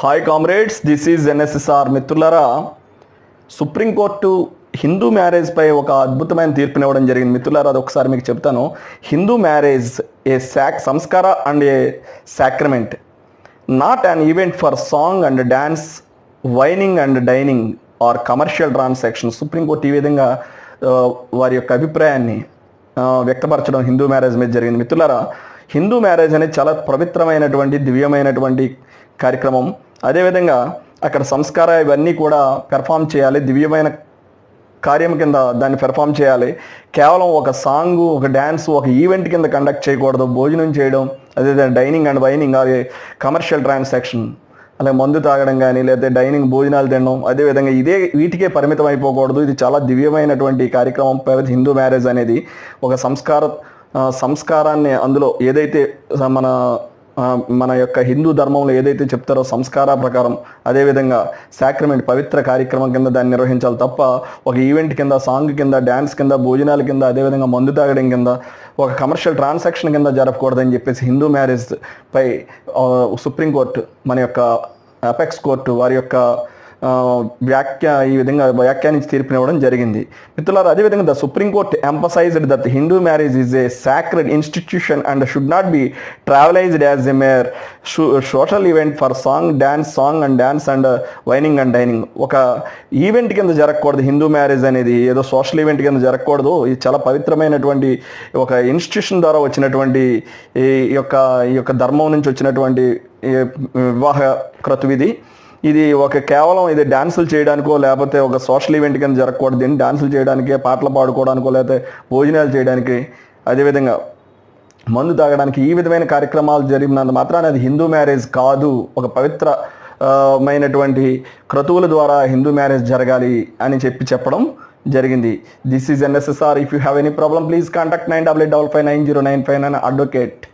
Hi comrades this is NSSR మిత్రులరా supreme court Hindu మ్యారేజ్పై ఒక అద్భుతమైన తీర్పునివ్వడం జరిగింది. మిత్రులారా అది ఒకసారి మీకు చెప్తాను. Hindu marriage a sac samskara and a sacrament not an event for song and dance wining and dining or commercial transaction supreme court ఈ విధంగా వారి యొక్క అభిప్రాయాన్ని వ్యక్తపరచడం హిందూ మ్యారేజ్ మీద జరిగింది. మిత్రులారా హిందూ మ్యారేజ్ అనేది చాలా పవిత్రమైనటువంటి దివ్యమైనటువంటి కార్యక్రమం. అదేవిధంగా అక్కడ సంస్కార ఇవన్నీ కూడా పెర్ఫామ్ చేయాలి. దివ్యమైన కార్యం కింద దాన్ని పెర్ఫామ్ చేయాలి. కేవలం ఒక సాంగ్ ఒక డ్యాన్స్ ఒక ఈవెంట్ కింద కండక్ట్ చేయకూడదు. భోజనం చేయడం అదే డైనింగ్ అండ్ వైనింగ్ అదే కమర్షియల్ ట్రాన్సాక్షన్ అలాగే మందు తాగడం కానీ లేదా డైనింగ్ భోజనాలు తినడం అదేవిధంగా ఇదే వీటికే పరిమితం అయిపోకూడదు. ఇది చాలా దివ్యమైనటువంటి కార్యక్రమం. పవిత్ర హిందూ మ్యారేజ్ అనేది ఒక సంస్కార సంస్కారాన్ని అందులో ఏదైతే మన మన యొక్క హిందూ ధర్మంలో ఏదైతే చెప్తారో సంస్కార ప్రకారం అదేవిధంగా సాక్రమెంట్ పవిత్ర కార్యక్రమం కింద దాన్ని నిర్వహించాలి తప్ప ఒక ఈవెంట్ కింద సాంగ్ కింద డ్యాన్స్ కింద భోజనాల కింద అదేవిధంగా మందు తాగడం కింద ఒక కమర్షియల్ ట్రాన్సాక్షన్ కింద జరపకూడదని చెప్పేసి హిందూ మ్యారేజ్ పై సుప్రీంకోర్టు మన యొక్క అపెక్స్ కోర్టు వారి యొక్క వ్యాఖ్య ఈ విధంగా వ్యాఖ్యానించి తీర్పునివ్వడం జరిగింది. మిత్రులారు అదేవిధంగా the supreme court emphasised that Hindu marriage is a sacred institution and should not be trivialised as a mere social event for song dance song and dance and wining and dining ఒక event కింద జరగకూడదు Hindu marriage అనేది. ఏదో social event కింద జరగకూడదు. ఇది చాలా పవిత్రమైనటువంటి ఒక ఇన్స్టిట్యూషన్ ద్వారా వచ్చినటువంటి ఈ యొక్క ఈ యొక్క ధర్మం నుంచి వచ్చినటువంటి వివాహ క్రతువిధి. ఇది ఒక కేవలం ఇది డాన్సులు చేయడానికో లేకపోతే ఒక సోషల్ ఈవెంట్ కింద జరగకూడదు. దీన్ని డాన్సులు చేయడానికి పాటలు పాడుకోవడానికో లేకపోతే భోజనాలు చేయడానికి అదేవిధంగా మందు తాగడానికి ఈ విధమైన కార్యక్రమాలు జరిగినంత మాత్రాన అది హిందూ మ్యారేజ్ కాదు. ఒక పవిత్ర మైనటువంటి క్రతువుల ద్వారా హిందూ మ్యారేజ్ జరగాలి అని చెప్పి చెప్పడం జరిగింది. This is NSSR if you have any problem please contact nine double eight double five nine zero nine five nine advocate